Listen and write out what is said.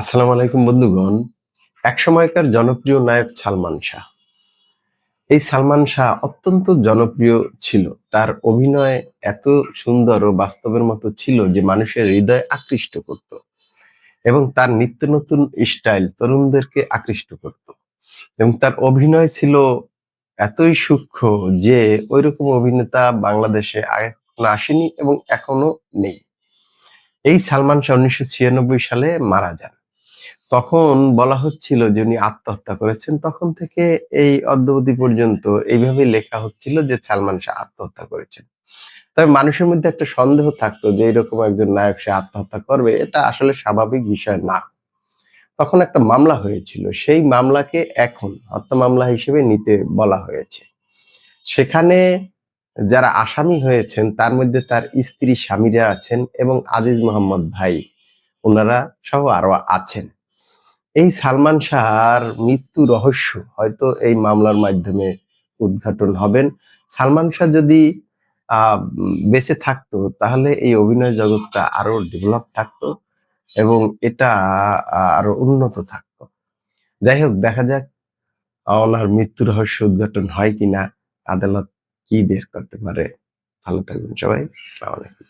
আসসালামু আলাইকুম বন্ধুগণ। এক সময়কার জনপ্রিয় নায়ক সালমান শাহ। এই সালমান শাহ অত্যন্ত জনপ্রিয় ছিল। তার অভিনয় এত সুন্দর ও বাস্তবের মতো ছিল যে মানুষের হৃদয় আকৃষ্ট করত এবং তার নিত্য নতুন স্টাইল তরুণদেরকে আকৃষ্ট করত। এবং তার অভিনয় ছিল এতই সূক্ষ্ম যে ওইরকম অভিনেতা বাংলাদেশে আসেনি এবং এখনও নেই। এই সালমান শাহ উনিশশো ছিয়ানব্বই সালে মারা যান। তখন বলা হচ্ছিল যে উনি আত্মহত্যা করেছেন। তখন থেকে এই অদ্যবধি পর্যন্ত এইভাবে লেখা হচ্ছিল যে সালমান শাহ আত্মহত্যা করেছেন। তবে মানুষের মধ্যে একটা সন্দেহ থাকতো যে এরকম একজন নায়ক সে আত্মহত্যা করবে, এটা আসলে স্বাভাবিক বিষয় না। তখন একটা মামলা হয়েছিল। সেই মামলাকে এখন হত্যা মামলা হিসেবে নিতে বলা হয়েছে। সেখানে যারা আসামি হয়েছেন, তার মধ্যে তার স্ত্রী স্বামীরা আছেন এবং আজিজ মোহাম্মদ ভাই ওনারা সহ আরও আছেন। এই সালমান শাহর মৃত্যু রহস্য হয়তো এই মামলার মাধ্যমে উদ্ঘাটন হবেন। সালমান শাহ যদি বেঁচে থাকতো, তাহলে এই অভিনয় জগৎটা আরও ডেভেলপ থাকতো এবং এটা আরও উন্নত থাকতো। যাই হোক, দেখা যাক, ওনার মৃত্যু রহস্য উদ্ঘাটন হয় কিনা, আদালত কি বের করতে পারে। ভালো থাকবেন সবাই, আসসালামু আলাইকুম।